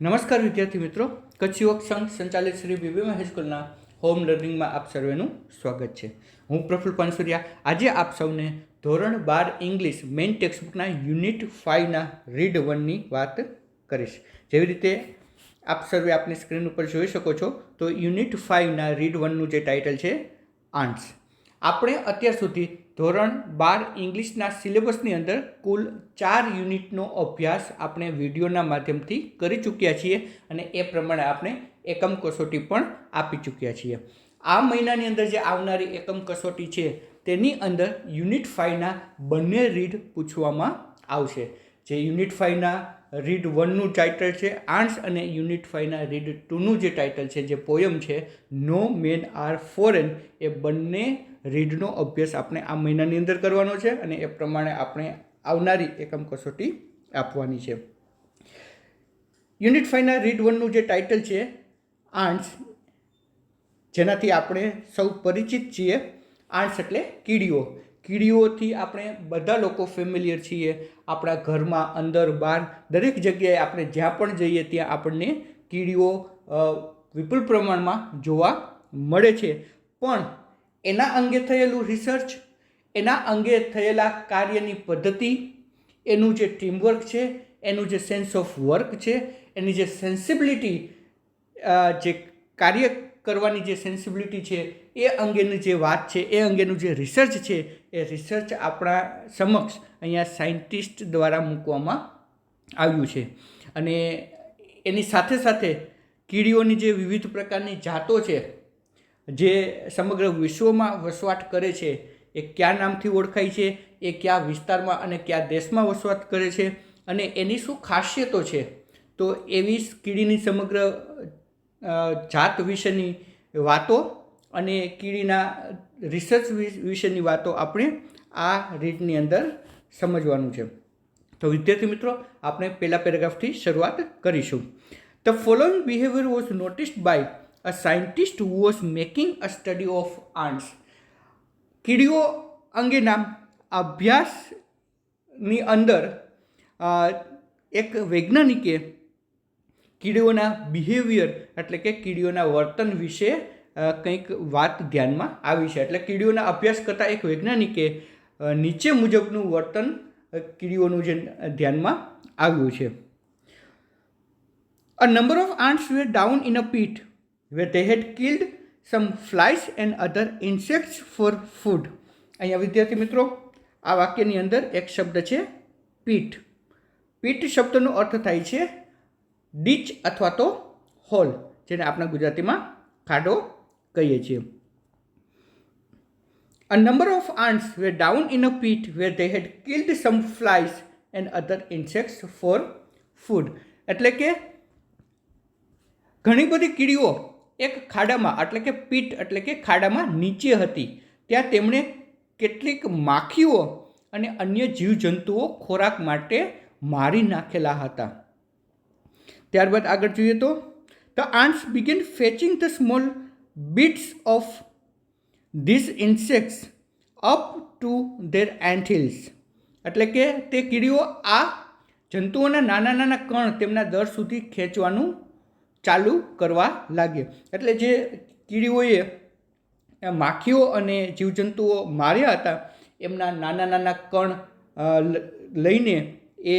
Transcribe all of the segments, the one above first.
નમસ્કાર વિદ્યાર્થી મિત્રો, કચ્છ યુવક સંઘ સંચાલિત શ્રી બીબીએમ હાઈસ્કૂલના હોમ લર્નિંગમાં આપ સર્વેનું સ્વાગત છે. હું પ્રફુલ પાનસુરિયા. આજે આપ સૌને ધોરણ બાર ઇંગ્લિશ મેઇન ટેક્સ્ટબુકના યુનિટ ફાઇવના રીડ વનની વાત કરીશ. જેવી રીતે આપ સર્વે આપની સ્ક્રીન ઉપર જોઈ શકો છો, તો યુનિટ ફાઇવના રીડ વનનું જે ટાઇટલ છે આન્ટ્સ આપણે અત્યાર સુધી ધોરણ બાર ઇંગ્લિશના સિલેબસની અંદર કુલ ચાર યુનિટનો અભ્યાસ આપણે વિડીયોના માધ્યમથી કરી ચૂક્યા છીએ અને એ પ્રમાણે આપણે એકમ કસોટી પણ આપી ચૂક્યા છીએ. આ મહિનાની અંદર જે આવનારી એકમ કસોટી છે તેની અંદર યુનિટ ફાઇવના બંને રીડ પૂછવામાં આવશે. જે યુનિટ ફાઇવના રીડ વનનું ટાઇટલ છે આર્ટ્સ અને યુનિટ ફાઇવના રીડ ટુનું જે ટાઇટલ છે, જે પોયમ છે નો મેન આર ફોરેન એ બંને રીડનો અભ્યાસ આપણે આ મહિનાની અંદર કરવાનો છે અને એ પ્રમાણે આપણે આવનારી એકમ કસોટી આપવાની છે. યુનિટ ફાઇવના રીડ વનનું જે ટાઇટલ છે, આર્ટ્સ, જેનાથી આપણે સૌ પરિચિત છીએ. આર્ટ્સ એટલે કીડીઓ. કીડીઓથી આપણે બધા લોકો ફેમિલિયર છીએ. આપણા ઘરમાં અંદર બહાર દરેક જગ્યાએ આપણે જ્યાં પણ જઈએ ત્યાં આપણને કીડીઓ વિપુલ પ્રમાણમાં જોવા મળે છે. પણ એના અંગે થયેલું રિસર્ચ એના અંગે થયેલા કાર્યની પદ્ધતિ, એનું જે ટીમવર્ક છે, એનું જે સેન્સ ઓફ વર્ક છે, એની જે સેન્સિબિલિટી જે કાર્ય કરવાની જે સેન્સિબિલિટી છે, એ અંગેની જે વાત છે, એ અંગેનું જે રિસર્ચ છે, એ રિસર્ચ આપણા સમક્ષ અહીંયા સાયન્ટિસ્ટ દ્વારા મૂકવામાં આવ્યું છે. અને એની સાથે સાથે કીડીઓની જે વિવિધ પ્રકારની જાતો છે જે સમગ્ર વિશ્વમાં વસવાટ કરે છે, એ કયા નામથી ઓળખાય છે, એ કયા વિસ્તારમાં અને કયા દેશમાં વસવાટ કરે છે અને એની શું ખાસિયતો છે, તો એવી કીડીની સમગ્ર જાત વિશેની વાતો અને કીડીના રિસર્ચ વિશેની વાતો આપણે આ રીતની અંદર સમજવાનું છે. તો વિદ્યાર્થી મિત્રો, આપણે પહેલા પેરેગ્રાફથી શરૂઆત કરીશું. The following behaviour was noticed by a scientist who was making a study of ants કીડીઓ અંગેના અભ્યાસની અંદર એક વૈજ્ઞાનિકે કીડીઓના બિહેવિયર એટલે કે કીડીઓના વર્તન વિશે કંઈક વાત ધ્યાનમાં આવી છે. એટલે કીડીઓના અભ્યાસ કરતાં એક વૈજ્ઞાનિકે નીચે મુજબનું વર્તન કીડીઓનું જે ધ્યાનમાં આવ્યું છે. A number of ants were down in a pit. Where they had killed some flies and other insects for food. અહીંયા વિદ્યાર્થી મિત્રો આ વાક્યની અંદર એક શબ્દ છે પીટ પીટ શબ્દનો અર્થ થાય છે ડીચ અથવા તો હોલ જેને આપણે ગુજરાતીમાં ખાડો કહીએ છીએ A number of ants were down in a pit where they had killed some flies and other insects for food. એટલે કે ઘણી બધી કીડીઓ એક ખાડામાં એટલે કે પીટ એટલે કે ખાડામાં નીચે હતી. ત્યાં તેમણે કેટલીક માખીઓ અને અન્ય જીવજંતુઓ ખોરાક માટે મારી નાખેલા હતા. ત્યારબાદ આગળ જોઈએ તો the ants begin fetching the small bits of these insects up to their anthills એટલે કે તે કીડીઓ આ જંતુઓના નાના નાના કણ તેમના દર સુધી ખેંચવાનું ચાલુ કરવા લાગ્યા. એટલે જે કીડીઓએ માખીઓ અને જીવજંતુઓ માર્યા હતા, એમના નાના નાના કણ લઈને એ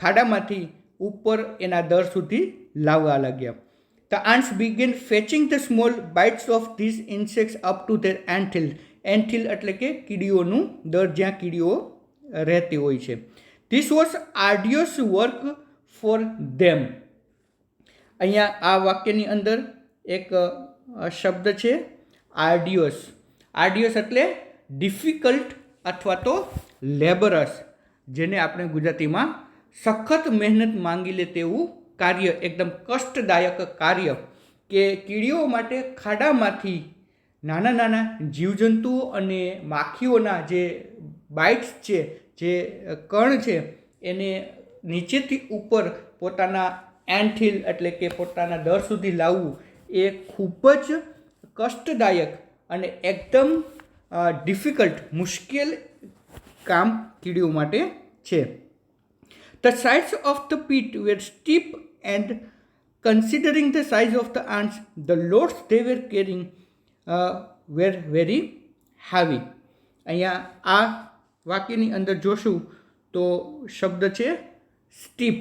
ખાડામાંથી ઉપર એના દર સુધી લાવવા લાગ્યા. The ants begin fetching the small bites of these insects up to their anthill anthill એટલે કે કીડીઓનું દર જ્યાં કીડીઓ રહેતી હોય છે. This was arduous work for them અહીંયા આ વાક્યની અંદર એક શબ્દ છે આર્ડિયસ આર્ડિયસ એટલે ડિફિકલ્ટ અથવા તો લેબરસ જેને આપણે ગુજરાતીમાં સખત મહેનત માંગી લે તેવું કાર્ય, એકદમ કષ્ટદાયક કાર્ય કે કીડીઓ માટે ખાડામાંથી નાના નાના જીવજંતુઓ અને માખીઓના જે બાઇટ્સ છે, જે કણ છે, એને નીચેથી ઉપર પોતાના એન્થિલ એટલે કે પોતાના દર સુધી લાવવું એ ખૂબ જ કષ્ટદાયક અને એકદમ ડિફિકલ્ટ મુશ્કેલ કામ કીડીઓ માટે છે The sides of the pit were steep and considering the size of the ants, the loads they carrying uh, were very heavy. અહીંયા આ વાક્યની અંદર જોશું તો શબ્દ છે સ્ટીપ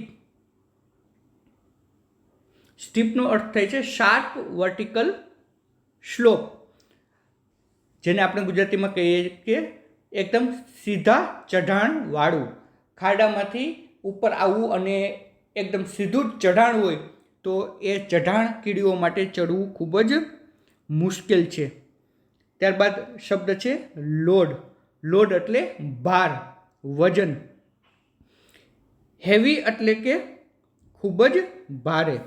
સ્ટીપનો અર્થ થાય છે શાર્પ વર્ટિકલ સ્લોપ, જેને આપણે ગુજરાતીમાં કહીએ કે એકદમ સીધા ચઢાણવાળું ખાડામાંથી ઉપર આવવું અને એકદમ સીધું જ ચઢાણ હોય તો એ ચઢાણ કીડીઓ માટે ચડવું ખૂબ જ મુશ્કેલ છે. ત્યારબાદ શબ્દ છે લોડ. લોડ એટલે ભાર, વજન. હેવી એટલે કે ખૂબ જ ભારે.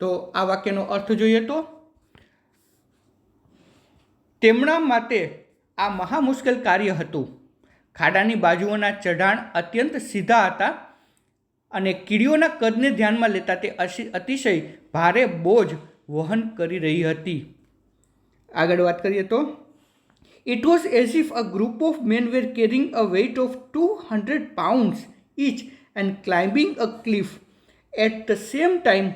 તો આ વાક્યનો અર્થ જોઈએ તો, તેમના માટે આ મહા મુશ્કેલ કાર્ય હતું. ખાડાની બાજુઓના ચઢાણ અત્યંત સીધા હતા અને કીડીઓના કદને ધ્યાનમાં લેતા તે અતિશય ભારે બોજ વહન કરી રહી હતી. આગળ વાત કરીએ તો it was as if a group of men were carrying a weight of two hundred pounds each and climbing a cliff at the same time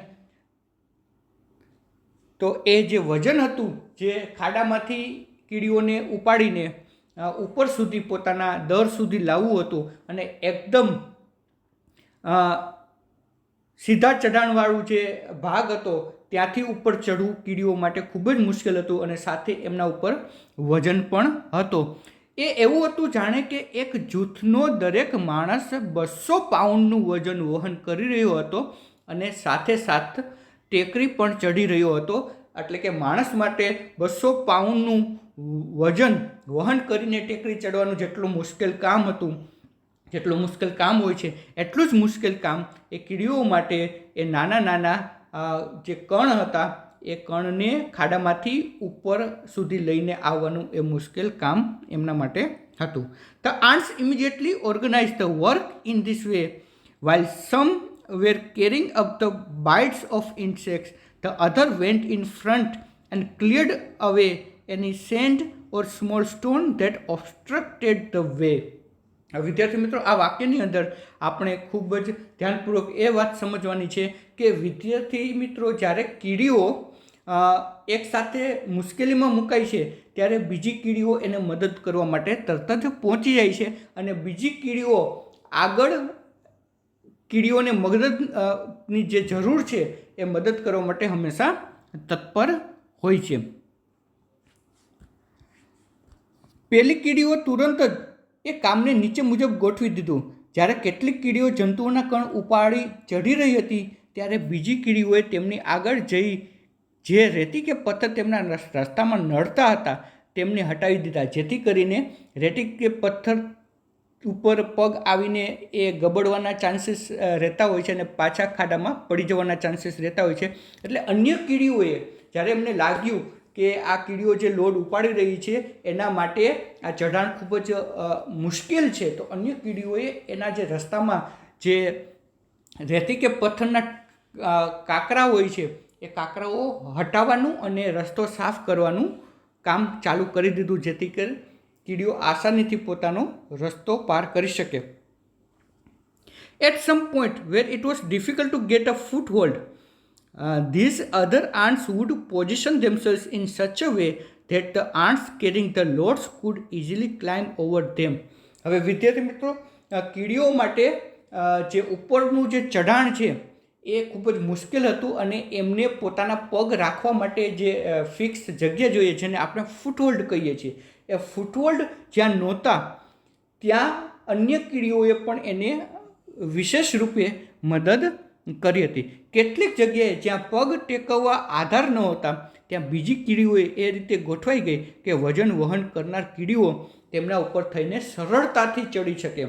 તો એ જે વજન હતું, જે ખાડામાંથી કીડીઓને ઉપાડીને ઉપર સુધી પોતાના દર સુધી લાવવું હતું અને એકદમ સીધા ચઢાણવાળું જે ભાગ હતો, ત્યાંથી ઉપર ચઢવું કીડીઓ માટે ખૂબ જ મુશ્કેલ હતું અને સાથે એમના ઉપર વજન પણ હતો. એ એવું હતું જાણે કે એક જૂથનો દરેક માણસ બસો પાઉન્ડનું વજન વહન કરી રહ્યો હતો અને સાથે સાથ ટેકરી પણ ચડી રહ્યો હતો. એટલે કે માણસ માટે બસો પાઉન્ડનું વજન વહન કરીને ટેકરી ચડવાનું જેટલું મુશ્કેલ કામ હતું, જેટલું મુશ્કેલ કામ હોય છે, એટલું જ મુશ્કેલ કામ એ કીડીઓ માટે એ નાના નાના જે કણ હતા, એ કણને ખાડામાંથી ઉપર સુધી લઈને આવવાનું એ મુશ્કેલ કામ એમના માટે હતું. The ants immediately organise the work in this way while some were carrying up the bites of insects, the other went in front and cleared away any sand or small stone that obstructed the way. વિદ્યાર્થી મિત્રો આ વાક્યની અંદર આપણે ખૂબ જ ધ્યાનપૂર્વક એ વાત સમજવાની છે કે વિદ્યાર્થી મિત્રો જ્યારે કીડીઓ એકસાથે મુશ્કેલીમાં મુકાય છે ત્યારે બીજી કીડીઓ એને મદદ કરવા માટે તરત જ પહોંચી જાય છે અને બીજી કીડીઓ આગળ કીડીઓને મદદની જે જરૂર છે એ મદદ કરવા માટે હંમેશા તત્પર હોય છે. પેલી કીડીઓ તુરંત જ એ કામને નીચે મુજબ ગોઠવી દીધું. જ્યારે કેટલીક કીડીઓ જંતુઓના કણ ઉપાડી ચઢી રહી હતી, ત્યારે બીજી કીડીઓએ તેમની આગળ જઈ, જે રેતી કે પથ્થર તેમના રસ્તામાં નડતા હતા, તેમને હટાવી દીધા. જેથી કરીને રેતી કે પથ્થર ઉપર પગ આવીને એ ગબડવાના ચાન્સીસ રહેતા હોય છે અને પાછા ખાડામાં પડી જવાના ચાન્સીસ રહેતા હોય છે. એટલે અન્ય કીડીઓએ જ્યારે એમને લાગ્યું કે આ કીડીઓ જે લોડ ઉપાડી રહી છે, એના માટે આ ચઢાણ ખૂબ જ મુશ્કેલ છે, તો અન્ય કીડીઓએ એના જે રસ્તામાં જે રહેતી કે પથ્થરના કાંકરા હોય છે, એ કાંકરાઓ હટાવવાનું અને રસ્તો સાફ કરવાનું કામ ચાલુ કરી દીધું, જેથી કરી કીડીઓ આસાનીથી પોતાનો રસ્તો પાર કરી શકે At some point where it was difficult to get a foothold, uh, these other ants would position themselves in such a way that the ants carrying the loads could easily climb over them. હવે વિદ્યાર્થી મિત્રો અ, કીડીઓ માટે અ, જે ઉપરનું જે ચઢાણ છે એ ખૂબ જ મુશ્કેલ હતું અને એમને પોતાના પગ રાખવા માટે જે ફિક્સ જગ્યા જોઈએ જેને આપણે ફૂટહોલ્ડ કહીએ છીએ. એ ફૂટહોલ્ડ જ્યાં નહોતા, ત્યાં અન્ય કીડીઓએ પણ એને વિશેષ રૂપે મદદ કરી હતી. કેટલીક જગ્યાએ જ્યાં પગ ટેકવવા આધાર ન હતા, ત્યાં બીજી કીડીઓએ એ રીતે ગોઠવાઈ ગઈ કે વજન વહન કરનાર કીડીઓ તેમના ઉપર થઈને સરળતાથી ચડી શકે.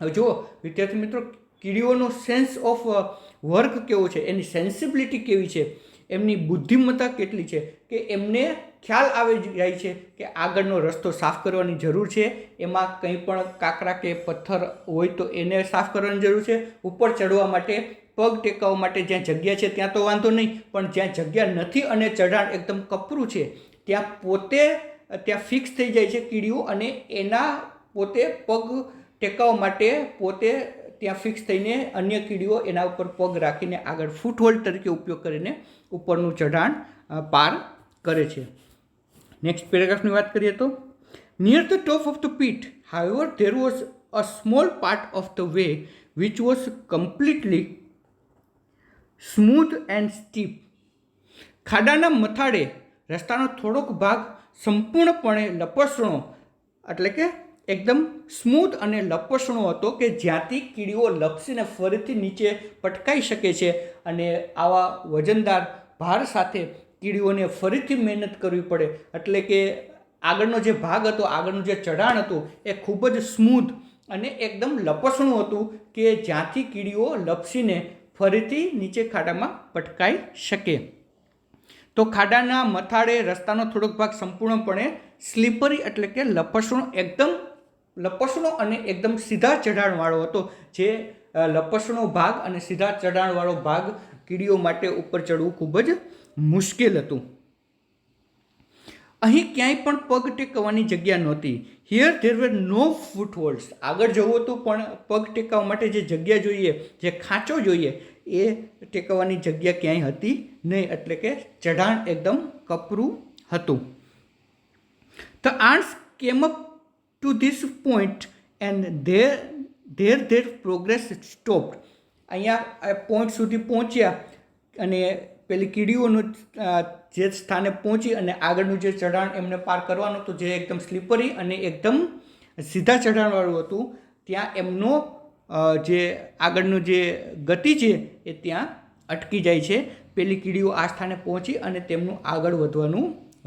હવે જુઓ, વિદ્યાર્થી મિત્રો, કીડીઓનો સેન્સ ઓફ વર્ક કેવો છે, એની સેન્સિબિલિટી કેવી છે, એમની બુદ્ધિમત્તા કેટલી છે, કે એમને ખ્યાલ આવી જાય છે કે આગળનો રસ્તો સાફ કરવાની જરૂર છે, એમાં કંઈ પણ કાંકરા કે પથ્થર હોય તો એને સાફ કરવાની જરૂર છે, ઉપર ચડવા માટે, પગ ટેકાવવા માટે જ્યાં જગ્યા છે ત્યાં તો વાંધો નહીં, પણ જ્યાં જગ્યા નથી અને ચઢાણ એકદમ કપરું છે, ત્યાં પોતે, ત્યાં ફિક્સ થઈ જાય છે કીડીઓ અને એના પોતે પગ ટેકાવવા માટે પોતે ત્યાં ફિક્સ થઈને અન્ય કીડીઓ એના ઉપર પગ રાખીને આગળ ફૂટહોલ્ડ તરીકે ઉપયોગ કરીને ઉપરનું ચઢાણ પાર કરે છે. નેક્સ્ટ પેરેગ્રાફની વાત કરીએ તો near the top of the pit however there was a small part of the way which was completely smooth and steep ખાડાના મથાળે રસ્તાનો થોડોક ભાગ સંપૂર્ણપણે લપસણો, એટલે કે એકદમ સ્મૂથ અને લપસણો હતો કે જ્યાંથી કીડીઓ લપસીને ફરીથી નીચે પટકાઈ શકે છે અને આવા વજનદાર ભાર સાથે કીડીઓને ફરીથી મહેનત કરવી પડે. એટલે કે આગળનો જે ભાગ હતો, આગળનું જે ચઢાણ હતું, એ ખૂબ જ સ્મૂથ અને એકદમ લપસણું હતું કે જ્યાંથી કીડીઓ લપસીને ફરીથી નીચે ખાડામાં પટકાઈ શકે. તો ખાડાના મથાળે રસ્તાનો થોડોક ભાગ સંપૂર્ણપણે સ્લીપરી એટલે કે લપસણો એકદમ લપસણો અને એકદમ સીધા ચઢાણવાળો હતો, જે લપસણો ભાગ અને સીધા ચઢાણવાળો ભાગ કીડીઓ માટે ઉપર ચડવું ખૂબ જ મુશ્કેલ હતું. અહીં ક્યાંય પણ પગ ટેકવવાની જગ્યા નહોતી. Here there where no foot holds આગળ જવું હતું પણ પગ ટેકાવવા માટે જે જગ્યા જોઈએ, જે ખાંચો જોઈએ, એ ટેકવવાની જગ્યા ક્યાંય હતી નહીં. એટલે કે ચઢાણ એકદમ કપરું હતું. The ants came up to this point and there there their progress stopped. અહીંયા પોઈન્ટ સુધી પહોંચ્યા અને પેલી કીડીઓનું જે સ્થાને પહોંચી અને આગળનું જે ચઢાણ એમને પાર કરવાનું હતું, જે એકદમ સ્લીપરી અને એકદમ સીધા ચઢાણવાળું હતું, ત્યાં એમનો જે આગળનું જે ગતિ છે એ ત્યાં અટકી જાય છે પેલી કીડીઓ આ સ્થાને પહોંચી અને તેમનું આગળ વધવાનું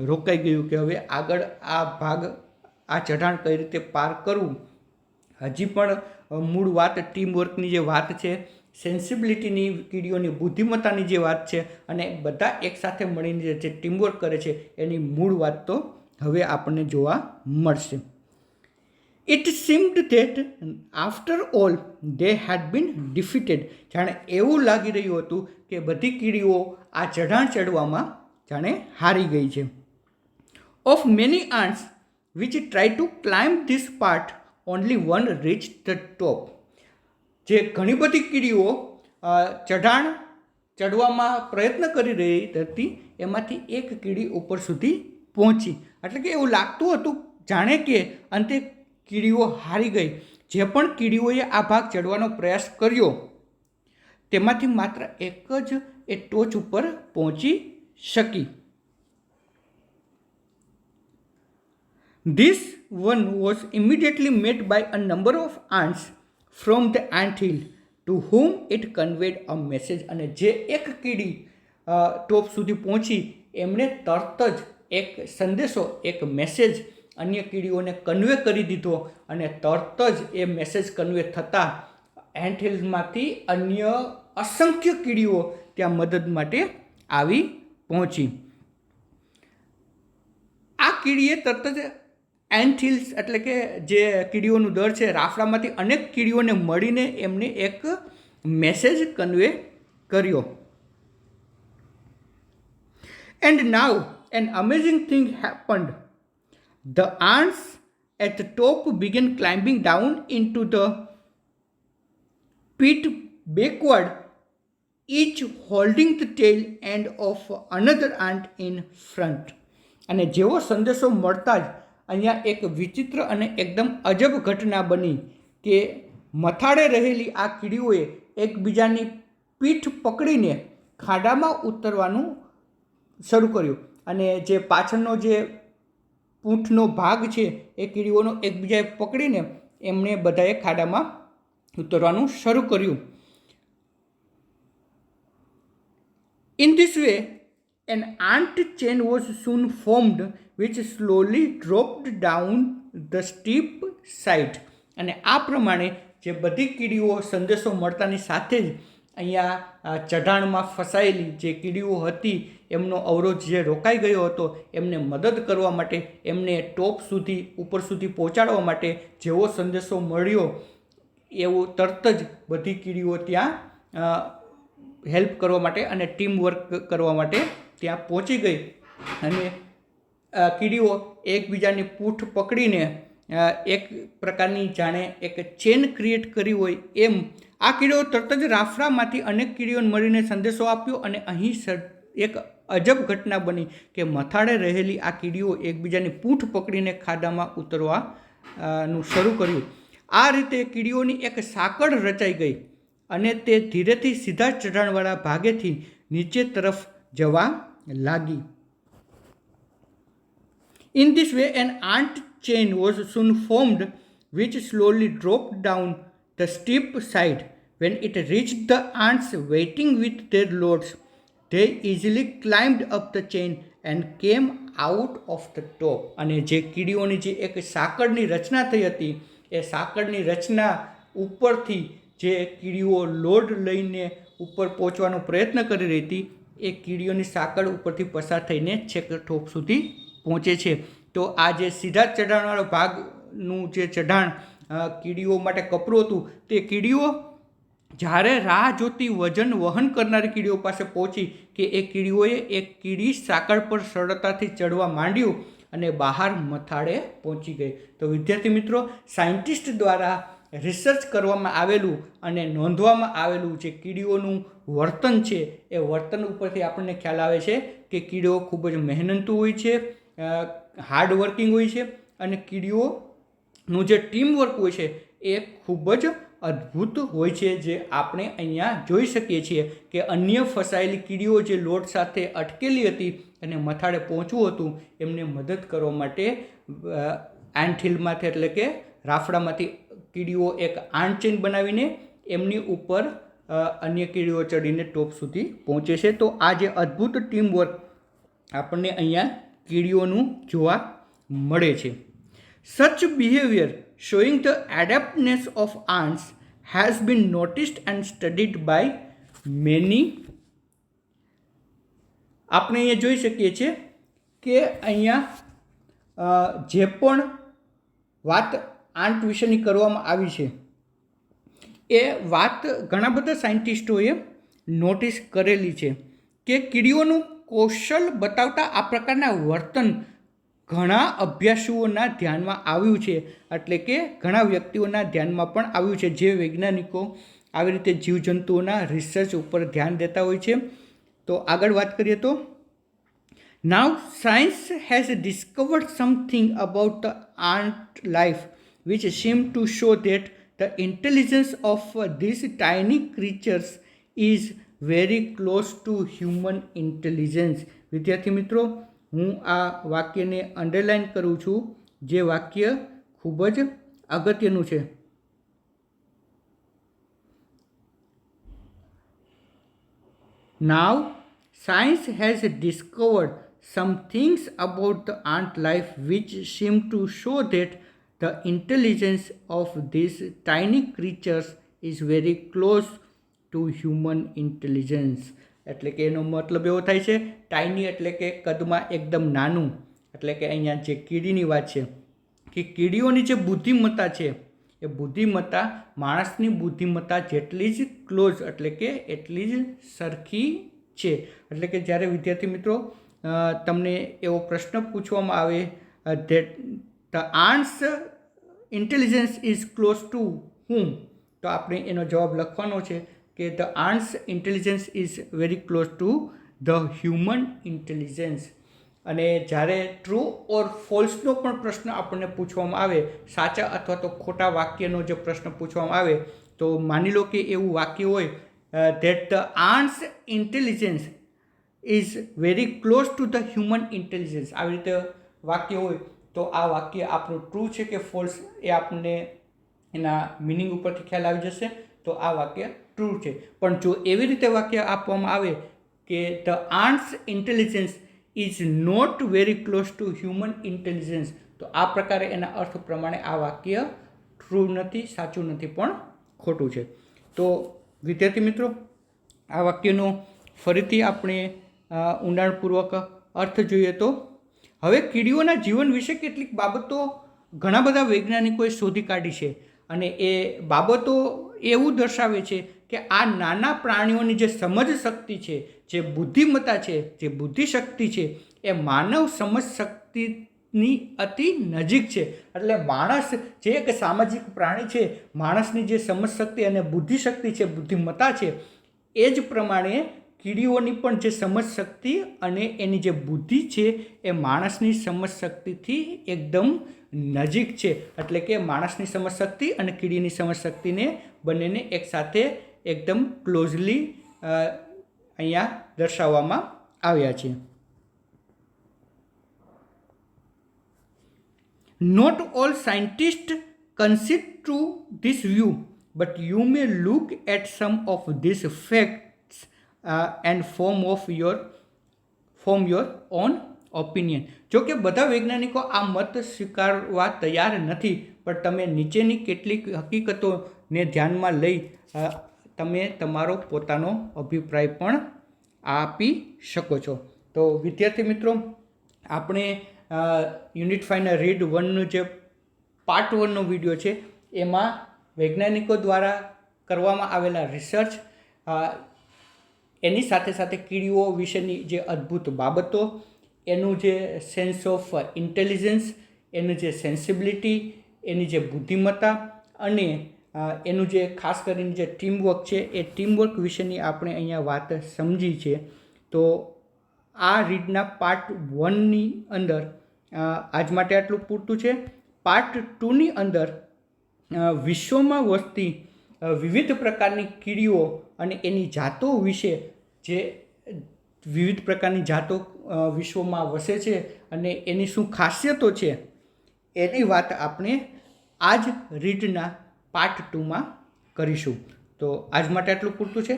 રોકાઈ ગયું કે હવે આગળ આ ભાગ આ ચઢાણ કઈ રીતે પાર કરવું? હજી પણ મૂળ વાત ટીમ વર્કની જે વાત છે સેન્સિબિલિટીની કીડીઓની, બુદ્ધિમત્તાની જે વાત છે, અને બધા એકસાથે મળીને જે ટીમવર્ક કરે છે, એની મૂળ વાત તો હવે આપણને જોવા મળશે. It seemed that after all they had been defeated જાણે એવું લાગી રહ્યું હતું કે બધી કીડીઓ આ ચઢાણ ચડવામાં જાણે હારી ગઈ છે. Of many ants which try to climb this part only one reach the top જે ઘણી બધી કીડીઓ ચઢાણ ચડવામાં પ્રયત્ન કરી રહી હતી, એમાંથી એક કીડી ઉપર સુધી પહોંચી. એટલે કે એવું લાગતું હતું, જાણે કે અંતે કીડીઓ હારી ગઈ. જે પણ કીડીઓએ આ ભાગ ચડવાનો પ્રયાસ કર્યો, તેમાંથી માત્ર એક જ એ ટોચ ઉપર પહોંચી શકી. This one was immediately met by a number of ants from the ant hill to whom it conveyed a message. અને જે એક કીડી ટોપ સુધી પહોંચી, એમણે તરત જ એક સંદેશો, એક મેસેજ અન્ય કીડીઓને કન્વે કરી દીધો. અને તરત જ એ મેસેજ કન્વે થતાં એન્ટ હિલમાંથી અન્ય અસંખ્ય કીડીઓ ત્યાં મદદ માટે આવી પહોંચી. આ કીડીએ તરત જ એન્થિલ્સ એટલે કે જે કીડીઓનું દર છે, રાફડામાંથી અનેક કીડીઓને મળીને એમને એક મેસેજ કન્વે કર્યો and now an amazing thing happened the ants at the top began climbing down into the pit backward each holding the tail end of another ant in front. અને જેવો સંદેશો મળતા જ અહીંયા એક વિચિત્ર અને એકદમ અજબ ઘટના બની કે મથાળે રહેલી આ કીડીઓએ એકબીજાની પીઠ પકડીને ખાડામાં ઉતરવાનું શરૂ કર્યું. અને જે પાછળનો જે પૂંઠનો ભાગ છે, એ કીડીઓનો એકબીજાએ પકડીને એમણે બધાએ ખાડામાં ઉતરવાનું શરૂ કર્યું. In this way an ant chain was soon formed, which slowly dropped down the steep side અને આ પ્રમાણે જે બધી કીડીઓ સંદેશો મળતાની સાથે જ અહીંયા ચઢાણમાં ફસાયેલી જે કીડીઓ હતી, એમનો અવરોધ જે રોકાઈ ગયો હતો, એમને મદદ કરવા માટે, એમને ટોપ સુધી, ઉપર સુધી પહોંચાડવા માટે જેવો સંદેશો મળ્યો, એવો તરત જ બધી કીડીઓ ત્યાં હેલ્પ કરવા માટે અને ટીમ વર્ક કરવા માટે ત્યાં પહોંચી ગઈ અને કીડીઓ એકબીજાની પૂંઠ પકડીને એક પ્રકારની જાણે એક ચેન ક્રિએટ કરી હોય એમ, આ કીડીઓ તરત જ રાફડામાંથી અનેક કીડીઓને મળીને સંદેશો આપ્યો અને અહીં એક અજબ ઘટના બની કે મથાળે રહેલી આ કીડીઓ એકબીજાની પૂંઠ પકડીને ખાડામાં ઉતરવા નું શરૂ કર્યું. આ રીતે કીડીઓની એક સાંકળ રચાઈ ગઈ અને તે ધીરેથી સીધા ચઢાણવાળા ભાગેથી નીચે તરફ જવા લાગી In this way, an ant chain was soon formed, which slowly dropped down the steep side. When it reached the ants waiting with their loads, they easily climbed up the chain and came out of the top. અને જે કીડીઓની જે એક સાંકળની રચના થઈ હતી એ સાંકળની રચના ઉપરથી જે કીડીઓ load લઈને ઉપર પહોંચવાનો પ્રયત્ન કરી રહી હતી એ કીડીઓની સાંકળ ઉપરથી પસાર થઈને છેક ટોપ સુધી પહોંચે છે. તો આ જે સીધા ચઢાણવાળો ભાગનું જે ચઢાણ કીડીઓ માટે કપરું હતું, તે કીડીઓ જ્યારે રાહ જોતી વજન વહન કરનારી કીડીઓ પાસે પહોંચી કે એ કીડીઓએ એક કીડી સાંકળ પર સરળતાથી ચડવા માંડ્યું અને બહાર મથાળે પહોંચી ગઈ. તો વિદ્યાર્થી મિત્રો, સાયન્ટિસ્ટ દ્વારા રિસર્ચ કરવામાં આવેલું અને નોંધવામાં આવેલું જે કીડીઓનું વર્તન છે, એ વર્તન ઉપરથી આપણને ખ્યાલ આવે છે કે કીડીઓ ખૂબ જ મહેનતુ હોય છે હાર્ડ વર્કિંગ હોય છે અને કીડીઓનું જે ટીમ વર્ક હોય છે, એ ખૂબ જ અદ્ભુત હોય છે જે આપણે અહીંયા જોઈ શકીએ છીએ કે અન્ય ફસાયેલી કીડીઓ જે લોટ સાથે અટકેલી હતી અને મથાળે પહોંચવું હતું, એમને મદદ કરવા માટે એન્થિલમાંથી એટલે કે રાફડામાંથી કીડીઓ એક આણચેન બનાવીને એમની ઉપર અન્ય કીડીઓ ચડીને ટોપ સુધી પહોંચે છે. તો આ જે અદ્ભુત ટીમ વર્ક આપણને અહીંયા કીડીઓનું જોવા મળે છે. Such behaviour showing the adeptness of ants has been noticed and studied by many આપણે અહીંયા જોઈ શકીએ છીએ કે અહીંયા જે પણ વાત આંટ વિશેની કરવામાં આવી છે. એ વાત ઘણા બધા સાયન્ટિસ્ટોએ નોટિસ કરેલી છે કે કીડીઓનું કૌશલ બતાવતા આ પ્રકારના વર્તન ઘણા અભ્યાસુઓના ધ્યાનમાં આવ્યું છે. એટલે કે ઘણા વ્યક્તિઓના ધ્યાનમાં પણ આવ્યું છે. જે વૈજ્ઞાનિકો આવી રીતે જીવજંતુઓના રિસર્ચ ઉપર ધ્યાન દેતા હોય છે. તો આગળ વાત કરીએ તો now science has discovered something about the ant life. Which seem to show that the intelligence of uh, these tiny creatures is very close to human intelligence. વિદ્યાર્થી મિત્રો હું આ વાક્યને અંડરલાઇન કરું છું જે વાક્ય ખૂબ જ અગત્યનું છે Now, science has discovered some things about the ant life which seem to show that the intelligence of these tiny creatures is very close to human intelligence. એટલે કે એનો મતલબ એવો થાય છે ટાઈની એટલે કે કદમાં એકદમ નાનું એટલે કે અહીંયા જે કીડીની વાત છે, કે કીડીઓની જે બુદ્ધિમત્તા છે, એ બુદ્ધિમત્તા માણસની બુદ્ધિમત્તા જેટલી જ ક્લોઝ એટલે કે એટલી જ સરખી છે એટલે કે જ્યારે વિદ્યાર્થી મિત્રો તમને એવો પ્રશ્ન પૂછવામાં આવે that the ants intelligence is close to human તો આપણે એનો જવાબ લખવાનો છે કે the ants intelligence is very close to the human intelligence અને જ્યારે ટ્રુ ઓર ફોલ્સનો પણ પ્રશ્ન આપણને પૂછવામાં આવે, સાચા અથવા તો ખોટા વાક્યનો જે પ્રશ્ન પૂછવામાં આવે, તો માની લો કે એવું વાક્ય હોય that the ants intelligence is very close to the human intelligence આવી રીતે વાક્ય હોય તો આ વાક્ય આપણું ટ્રુ છે કે ફોલ્સ એ આપણને એના મિનિંગ ઉપરથી ખ્યાલ આવી જશે? તો આ વાક્ય ટ્રુ છે. પણ જો એવી રીતે વાક્ય આપવામાં આવે કે the ants intelligence is not very close to human intelligence તો આ પ્રકારે એના અર્થ પ્રમાણે આ વાક્ય ટ્રુ નથી, સાચું નથી, પણ ખોટું છે. તો વિદ્યાર્થી મિત્રો, આ વાક્યનો ફરીથી આપણે ઊંડાણપૂર્વક અર્થ જોઈએ તો હવે કીડીઓના જીવન વિશે કેટલીક બાબતો ઘણા બધા વૈજ્ઞાનિકોએ શોધી કાઢી છે. અને એ બાબતો એવું દર્શાવે છે કે આ નાના પ્રાણીઓની જે સમજ શક્તિ છે, જે બુદ્ધિમત્તા છે, જે બુદ્ધિશક્તિ છે, એ માનવ સમજ શક્તિની અતિ નજીક છે. એટલે માણસ જે એક સામાજિક પ્રાણી છે, માણસની જે સમજશક્તિ અને બુદ્ધિશક્તિ છે, બુદ્ધિમત્તા છે, એ જ પ્રમાણે કીડીઓની પણ જે સમજશક્તિ અને એની જે બુદ્ધિ છે, એ માણસની સમજશક્તિથી એકદમ નજીક છે. એટલે કે માણસની સમજશક્તિ અને કીડીની સમજશક્તિને બંનેને એકસાથે એકદમ ક્લોઝલી અહીંયા દર્શાવવામાં આવ્યા છે. Not all scientist consent to this view but you may look at some of these facts and form of your, form your own opinion. જો કે બધા વૈજ્ઞાનિકો આ મત સ્વીકારવા તૈયાર નથી, પણ તમે નીચેની કેટલીક હકીકતોને ધ્યાનમાં લઈ તમે તમારો પોતાનો અભિપ્રાય પણ આપી શકો છો તો વિદ્યાર્થી મિત્રો, આપણે યુનિટ ફાઈવના રીડ વનનું જે પાર્ટ વનનો વીડિયો છે, એમાં વૈજ્ઞાનિકો દ્વારા કરવામાં આવેલા રિસર્ચ એની સાથે સાથે કીડીઓ વિશેની જે અદ્ભુત બાબતો, એનું જે સેન્સ ઓફ ઇન્ટેલિજન્સ એનું જે સેન્સિબિલિટી એની જે બુદ્ધિમત્તા અને એનું જે ખાસ કરીને જે ટીમવર્ક છે, એ ટીમવર્ક વિશેની આપણે અહીંયા વાત સમજી છે. તો આ રીડના પાર્ટ વનની અંદર આજ માટે આટલું પૂરતું છે. પાર્ટ ટુની અંદર વિશ્વમાં વસતી વિવિધ પ્રકારની કીડીઓ અને એની જાતો વિશે જે વિવિધ પ્રકારની જાતો વિશ્વમાં વસે છે અને એની શું ખાસિયતો છે, એની વાત આપણે આ જ રીડના પાર્ટ ટુમાં કરીશું. તો આજ માટે આટલું પૂરતું છે.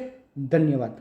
ધન્યવાદ.